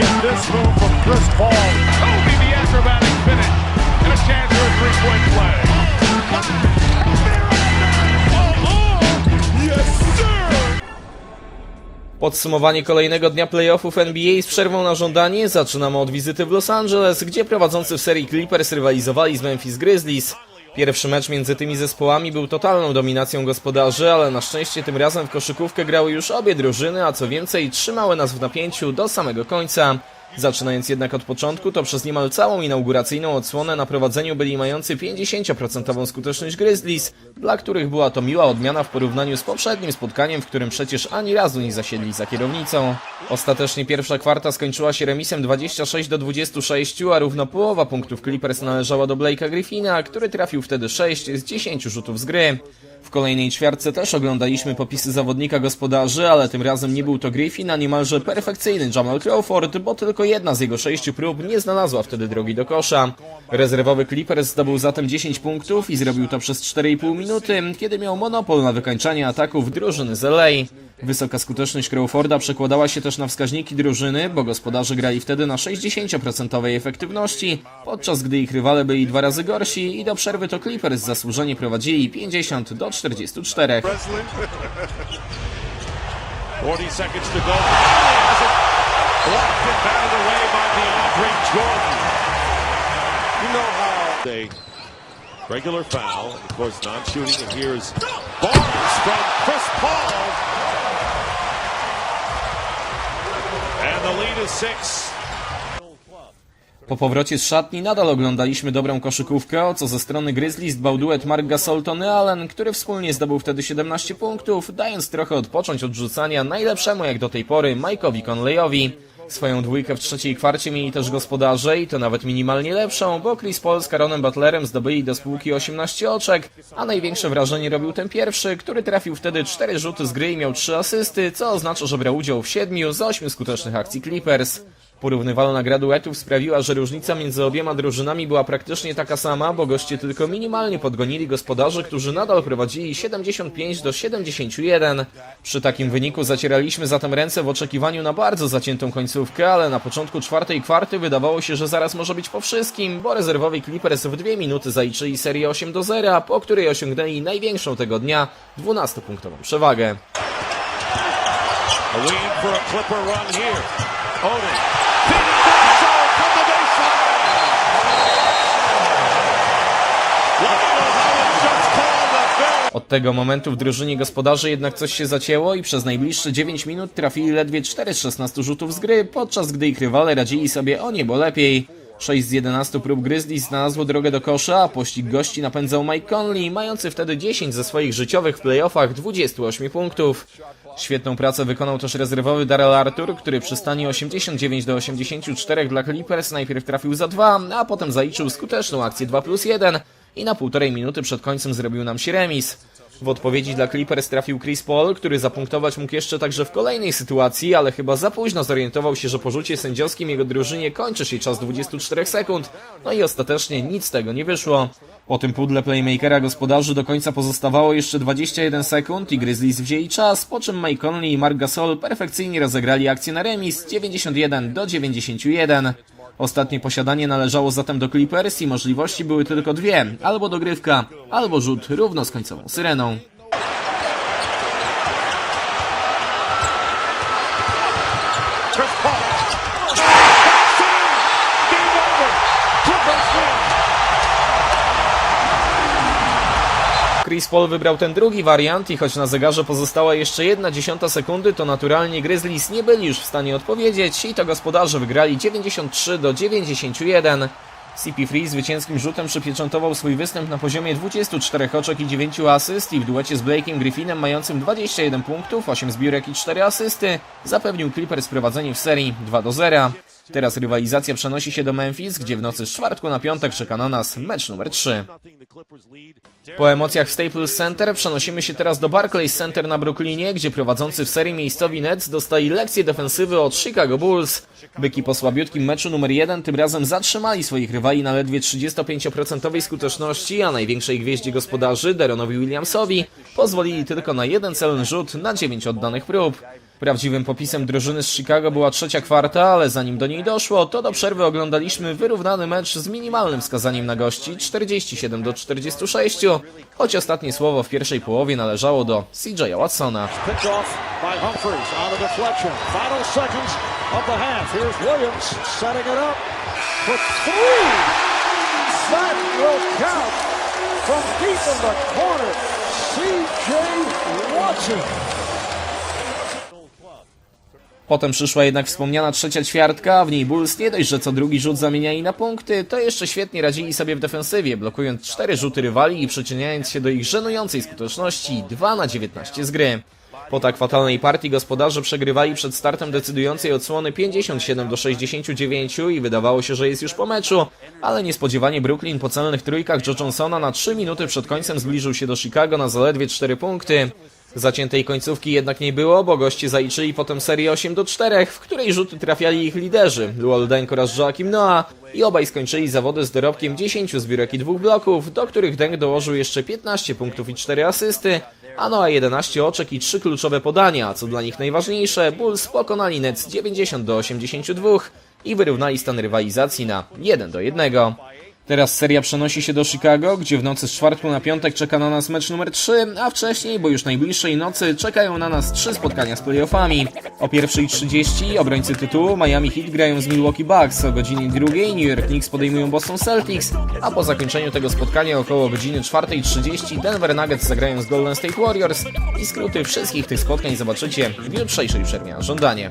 get this move from Chris Paul. Kobe the acrobatic finish. And a chance for a three-point play. Yes, sir! Podsumowanie kolejnego dnia playoffów NBA z przerwą na żądanie zaczynamy od wizyty w Los Angeles, gdzie prowadzący w serii Clippers rywalizowali z Memphis Grizzlies. Pierwszy mecz między tymi zespołami był totalną dominacją gospodarzy, ale na szczęście tym razem w koszykówkę grały już obie drużyny, a co więcej trzymały nas w napięciu do samego końca. Zaczynając jednak od początku, to przez niemal całą inauguracyjną odsłonę na prowadzeniu byli mający 50% skuteczność Grizzlies, dla których była to miła odmiana w porównaniu z poprzednim spotkaniem, w którym przecież ani razu nie zasiedli za kierownicą. Ostatecznie pierwsza kwarta skończyła się remisem 26 do 26, a równo połowa punktów Clippers należała do Blake'a Griffina, który trafił wtedy 6 z 10 rzutów z gry. W kolejnej ćwiartce też oglądaliśmy popisy zawodnika gospodarzy, ale tym razem nie był to Griffin, a niemalże perfekcyjny Jamal Crawford, bo tylko jedna z jego sześciu prób nie znalazła wtedy drogi do kosza. Rezerwowy Clippers zdobył zatem 10 punktów i zrobił to przez 4,5 minuty, kiedy miał monopol na wykańczanie ataków drużyny z LA. Wysoka skuteczność Crawforda przekładała się też na wskaźniki drużyny, bo gospodarze grali wtedy na 60% efektywności, podczas gdy ich rywale byli dwa razy gorsi i do przerwy to Clippers zasłużenie prowadzili 50 do od 44. Regular foul, of course, non-shooting, and here's ball from Chris Paul. And the lead is six. Po powrocie z szatni nadal oglądaliśmy dobrą koszykówkę, o co ze strony Grizzlies dbał duet Mark Gasol Tony Allen, który wspólnie zdobył wtedy 17 punktów, dając trochę odpocząć od rzucania najlepszemu jak do tej pory Mike'owi Conleyowi. Swoją dwójkę w trzeciej kwarcie mieli też gospodarze i to nawet minimalnie lepszą, bo Chris Paul z Karonem Butlerem zdobyli do spółki 18 oczek, a największe wrażenie robił ten pierwszy, który trafił wtedy 4 rzuty z gry i miał 3 asysty, co oznacza, że brał udział w 7 z 8 skutecznych akcji Clippers. Porównywalna gra duetów sprawiła, że różnica między obiema drużynami była praktycznie taka sama, bo goście tylko minimalnie podgonili gospodarzy, którzy nadal prowadzili 75 do 71. Przy takim wyniku zacieraliśmy zatem ręce w oczekiwaniu na bardzo zaciętą końcówkę, ale na początku czwartej kwarty wydawało się, że zaraz może być po wszystkim, bo rezerwowi Clippers w dwie minuty zaliczyli serię 8 do 0, po której osiągnęli największą tego dnia 12-punktową przewagę. A Od tego momentu w drużynie gospodarzy jednak coś się zacięło i przez najbliższe 9 minut trafili ledwie 4 z 16 rzutów z gry, podczas gdy ich rywale radzili sobie o niebo lepiej. 6 z 11 prób Grizzlies znalazło drogę do kosza, a pościg gości napędzał Mike Conley, mający wtedy 10 ze swoich życiowych w playoffach 28 punktów. Świetną pracę wykonał też rezerwowy Darrell Arthur, który przy stanie 89 do 84 dla Clippers najpierw trafił za 2, a potem zaliczył skuteczną akcję 2 plus 1 i na półtorej minuty przed końcem zrobił nam się remis. W odpowiedzi dla Clippers trafił Chris Paul, który zapunktować mógł jeszcze także w kolejnej sytuacji, ale chyba za późno zorientował się, że po rzucie sędziowskim jego drużynie kończy się czas 24 sekund, no i ostatecznie nic z tego nie wyszło. Po tym pudle playmakera gospodarzy do końca pozostawało jeszcze 21 sekund i Grizzlies wzięli czas, po czym Mike Conley i Mark Gasol perfekcyjnie rozegrali akcję na remis 91 do 91. Ostatnie posiadanie należało zatem do Clippers i możliwości były tylko dwie, albo dogrywka, albo rzut równo z końcową syreną. Chris Paul. Game over. Clippers win. Chris Paul wybrał ten drugi wariant i choć na zegarze pozostała jeszcze jedna dziesiąta sekundy, to naturalnie Grizzlies nie byli już w stanie odpowiedzieć i to gospodarze wygrali 93 do 91. CP3 zwycięskim rzutem przypieczętował swój występ na poziomie 24 oczek i 9 asyst i w duecie z Blake'em Griffinem mającym 21 punktów, 8 zbiórek i 4 asysty zapewnił Clippers prowadzenie w serii 2 do 0. Teraz rywalizacja przenosi się do Memphis, gdzie w nocy z czwartku na piątek czeka na nas mecz numer 3. Po emocjach w Staples Center przenosimy się teraz do Barclays Center na Brooklynie, gdzie prowadzący w serii miejscowi Nets dostali lekcję defensywy od Chicago Bulls. Byki po słabiutkim meczu numer 1 tym razem zatrzymali swoich rywali na ledwie 35% skuteczności, a największej gwieździe gospodarzy, Deronowi Williamsowi, pozwolili tylko na jeden celny rzut na 9 oddanych prób. Prawdziwym popisem drużyny z Chicago była trzecia kwarta, ale zanim do niej doszło, to do przerwy oglądaliśmy wyrównany mecz z minimalnym wskazaniem na gości 47 do 46, choć ostatnie słowo w pierwszej połowie należało do CJ'a Watsona. From deep in the corner. C.J. Watson. Potem przyszła jednak wspomniana trzecia ćwiartka, w niej Bulls nie dość, że co drugi rzut zamieniali na punkty, to jeszcze świetnie radzili sobie w defensywie, blokując cztery rzuty rywali i przyczyniając się do ich żenującej skuteczności 2 na 19 z gry. Po tak fatalnej partii gospodarze przegrywali przed startem decydującej odsłony 57 do 69 i wydawało się, że jest już po meczu, ale niespodziewanie Brooklyn po celnych trójkach Joe Johnsona na 3 minuty przed końcem zbliżył się do Chicago na zaledwie 4 punkty. Zaciętej końcówki jednak nie było, bo goście zaliczyli potem serię 8 do 4, w której rzuty trafiali ich liderzy, Luol Deng oraz Joakim Noah i obaj skończyli zawody z dorobkiem 10 zbiórek i dwóch bloków, do których Deng dołożył jeszcze 15 punktów i 4 asysty, a Noah 11 oczek i 3 kluczowe podania, co dla nich najważniejsze, Bulls pokonali Nets 90 do 82 i wyrównali stan rywalizacji na 1 do 1. Teraz seria przenosi się do Chicago, gdzie w nocy z czwartku na piątek czeka na nas mecz numer 3, a wcześniej, bo już najbliższej nocy, czekają na nas trzy spotkania z playoffami. O 1.30 obrońcy tytułu Miami Heat grają z Milwaukee Bucks, o godzinie drugiej New York Knicks podejmują Boston Celtics, a po zakończeniu tego spotkania około godziny 4.30 Denver Nuggets zagrają z Golden State Warriors i skróty wszystkich tych spotkań zobaczycie w jutrzejszej przerwie na żądanie.